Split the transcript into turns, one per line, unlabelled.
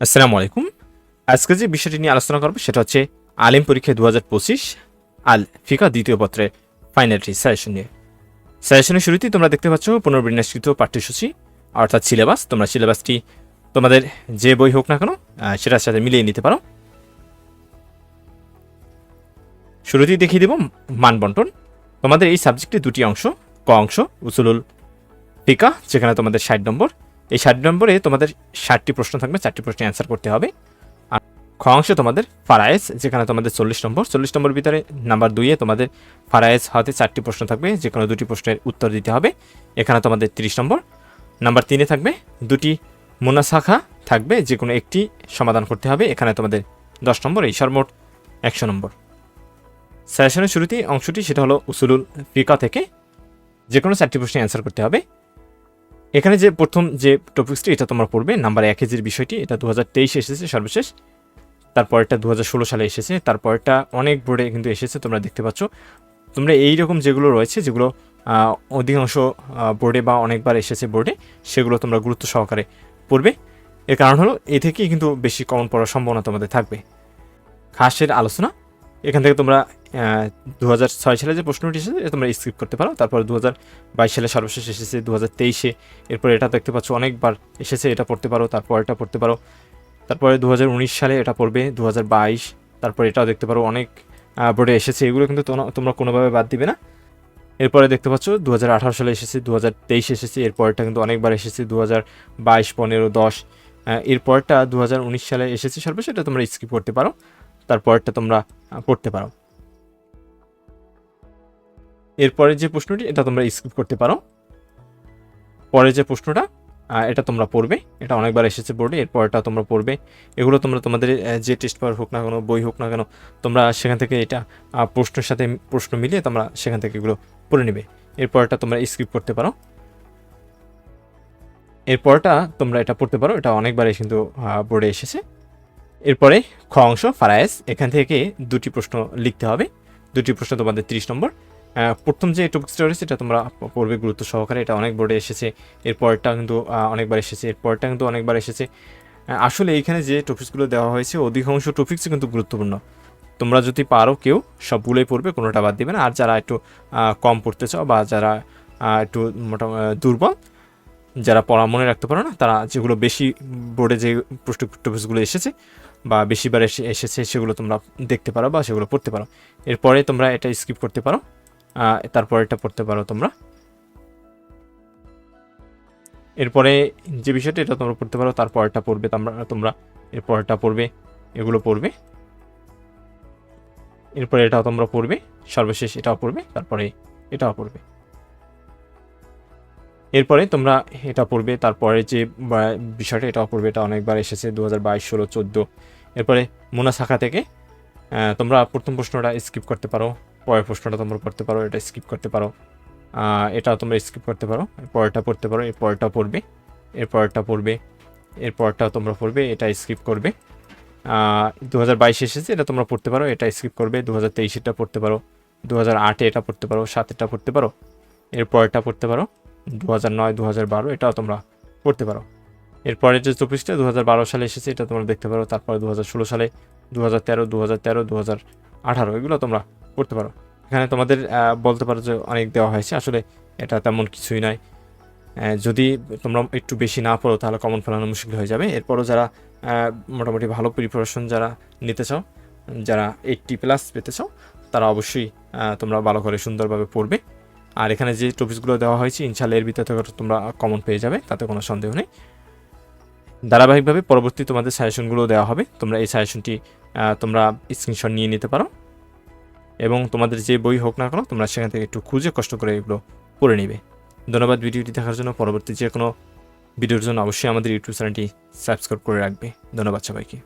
আসসালামু আলাইকুম। আজকে যে বিষয়টি নিয়ে আলোচনা করব সেটা হচ্ছে আলিম পরীক্ষা দু হাজার পঁচিশ আল ফিকা দ্বিতীয় পত্রের ফাইনালটি সাজেশন নিয়ে। সাজেশনের শুরুতেই তোমরা দেখতে পাচ্ছ পুনর্বিন্যাসকৃত পাঠ্যসূচি, অর্থাৎ সিলেবাস তোমরা সিলেবাসটি তোমাদের যে বই হোক না কেন সেটার সাথে মিলিয়ে নিতে পারো। শুরুতেই দেখিয়ে দেব মান বন্টন তোমাদের এই সাবজেক্টে দুটি অংশ, ক অংশ, উসুলুল ফিকা, যেখানে তোমাদের ষাট নম্বর। এই ষাট নম্বরে তোমাদের ষাটটি প্রশ্ন থাকবে, চারটি প্রশ্নে অ্যান্সার করতে হবে। আর খ অংশে তোমাদের ফারায়েজ, যেখানে তোমাদের চল্লিশ নম্বর চল্লিশ নম্বর ভিতরে নাম্বার দুইয়ে তোমাদের ফারায়েজ হতে চারটি প্রশ্ন থাকবে যে কোনো দুটি প্রশ্নের উত্তর দিতে হবে। এখানে তোমাদের তিরিশ নম্বর। নাম্বার তিনে থাকবে, দুটি মুনাসাখা থাকবে যে কোনো একটি সমাধান করতে হবে। এখানে তোমাদের দশ নম্বর, এই সর্বমোট একশো নম্বর। সেশনের শুরুতেই অংশটি, সেটা হলো উসুলুল ফিকা থেকে যে কোনো চারটি প্রশ্নে অ্যান্সার করতে হবে। এখানে যে প্রথম যে টপিক্সটি এটা তোমরা পড়বে, নাম্বার এক কেজির বিষয়টি, এটা দু হাজার তেইশে এসেছে সর্বশেষ। তারপরটা দু হাজার ষোলো সালে এসেছে তারপরটা অনেক বোর্ডে কিন্তু এসেছে, তোমরা দেখতে পাচ্ছ। তোমরা এই রকম যেগুলো রয়েছে, যেগুলো অধিকাংশ বোর্ডে বা অনেকবার এসেছে বোর্ডে, সেগুলো তোমরা গুরুত্ব সহকারে পড়বে। এর কারণ হলো, এ থেকেই কিন্তু বেশি কমন পড়ার সম্ভাবনা তোমাদের থাকবে। খাসের আলোচনা। এখান থেকে তোমরা দু হাজার ছয় সালে যে প্রশ্নটি এসেছে, এটা তোমরা স্কিপ করতে পারো। তারপর দু হাজার বাইশ সালে সর্বশেষ এসেছে দু হাজার তেইশে এরপর এটা দেখতে পাচ্ছ অনেকবার এসেছে, এটা পড়তে পারো, তারপর এটা পড়তে পারো। তারপরে দু হাজার উনিশ সালে এটা পড়বে দু হাজার বাইশ, তারপর এটাও দেখতে পারো অনেক বোর্ডে এসেছে। এগুলো কিন্তু তোমরা- কোনোভাবে বাদ দিবে না। এরপরে দেখতে পাচ্ছ দু হাজার আঠারো সালে এসেছে দু এসেছে, এরপরটা কিন্তু অনেকবার এসেছে দু হাজার বাইশ, পনেরো, দশ এরপরটা দু সালে এসেছে সর্বশেষ, এটা তোমরা স্কিপ করতে পারো। তারপরটা তোমরা পড়তে পারো। এরপরে যে প্রশ্নটি, এটা তোমরা স্কিপ করতে পারো। পরে যে প্রশ্নটা এটা তোমরা পড়বে। এটা অনেকবার এসেছে বোর্ডে, এরপরটা তোমরা পড়বে। এগুলো তোমরা তোমাদের যে টেস্ট পেপার হোক না কেন, বই হোক না কেন, তোমরা সেখান থেকে এটা প্রশ্নের সাথে প্রশ্ন মিলিয়ে তোমরা সেখান থেকে এগুলো পড়ে নেবে। এরপরটা তোমরা স্কিপ করতে পারো। এরপরটা তোমরা এটা পড়তে পারো। এটা অনেকবারই কিন্তু বোর্ডে এসেছে। এরপরে খ অংশ, ফারায়েস। এখান থেকে দুটি প্রশ্ন লিখতে হবে। দুটি প্রশ্ন তোমাদের তিরিশ নম্বর। প্রথম যে টপিক্সটা রয়েছে এটা তোমরা পড়বে গুরুত্ব সহকারে। এটা অনেক বোর্ডে এসেছে। এরপরটা কিন্তু অনেকবার এসেছে। এরপরটা কিন্তু অনেকবার এসেছে। আসলে এখানে যে টপিক্সগুলো দেওয়া হয়েছে, অধিকাংশ টপিক্সই কিন্তু গুরুত্বপূর্ণ। তোমরা যদি পারো কেউ, সবগুলোই পড়বে, কোনোটা বাদ দিবে না। আর যারা একটু কম পড়তে চাও বা যারা একটু মোটামুটি দুর্বল, যারা পড়া মনে রাখতে পারো না, তারা যেগুলো বেশি বোর্ডে যে প্রশ্ন টপিক্সগুলো এসেছে বা বেশিবার এসে এসেছে, সেগুলো তোমরা দেখতে পারো বা সেগুলো পড়তে পারো। এরপরে তোমরা এটা স্কিপ করতে পারো। তারপর এটা পড়তে পারো তোমরা। এরপরে যে বিষয়টা, এটা তোমরা পড়তে পারো তারপরটা পড়বে তোমরা তোমরা। এরপরটা পড়বে, এগুলো পড়বে। এরপরে এটাও তোমরা পড়বে, সর্বশেষ এটাও পড়বে, তারপরে এটাও পড়বে। এরপরে তোমরা এটা পড়বে, তারপরে যে বিষয়টা এটাও পড়বে, এটা অনেকবার এসেছে দু হাজার বাইশ, ষোলো, চোদ্দ। এরপরে মোনা শাখা থেকে তোমরা প্রথম প্রশ্নটা স্কিপ করতে পারো, পরের প্রশ্নটা তোমরা পড়তে পারো, এটা স্কিপ করতে পারো। এটাও তোমরা স্কিপ করতে পারো, পরেরটা পড়তে পারো এর পরেরটা পড়বে এর পরেরটা পড়বে এর পরেরটাও তোমরা পড়বে, এটা স্কিপ করবে। দু হাজার বাইশে এসেছে, এটা তোমরা পড়তে পারো, এটা স্কিপ করবে দু হাজার তেইশেরটা পড়তে পারো দু হাজার আটে এটা পড়তে পারো, সাতেরটা পড়তে পারো এর পরেরটা পড়তে পারো। দু হাজার নয় দু হাজার বারো, এটাও তোমরা পড়তে পারো। এরপরে যে চব্বিশটা দু হাজার বারো সালে এসেছে, এটা তোমরা দেখতে পারো। তারপরে দু হাজার ষোলো সালে দু হাজার তেরো দু হাজার তেরো দু হাজার আঠারো, এগুলো তোমরা পড়তে পারো। এখানে তোমাদের বলতে পারো যে অনেক দেওয়া হয়েছে। আসলে এটা তেমন কিছুই নয়। যদি তোমরা একটু বেশি না পড়ো, তাহলে কমন ফেলানো মুশকিল হয়ে যাবে। এরপরও যারা মোটামুটি ভালো প্রিপারেশন যারা নিতে চাও, যারা এইটটি প্লাস পেতে চাও, তারা অবশ্যই তোমরা ভালো করে সুন্দরভাবে পড়বে। আর এখানে যে টপিকসগুলো দেওয়া হয়েছে ইনশাল্লাহ এর ভিতর তোমরা কমন পেয়ে যাবে, তাতে কোনো সন্দেহ নেই। ধারাবাহিকভাবে পরবর্তী তোমাদের সাজেশনগুলো দেওয়া হবে, তোমরা এই সাজেশনটি তোমরা স্ক্রিনশট নিয়ে নিতে পারো। এবং তোমাদের যে বই হোক না কেন, তোমরা সেখান থেকে একটু খুঁজে কষ্ট করে এগুলো পড়ে নিবে। ধন্যবাদ ভিডিওটি দেখার জন্য। পরবর্তী যে কোনো ভিডিওর জন্য অবশ্যই আমাদের ইউটিউব চ্যানেলটি সাবস্ক্রাইব করে রাখবে। ধন্যবাদ সবাইকে।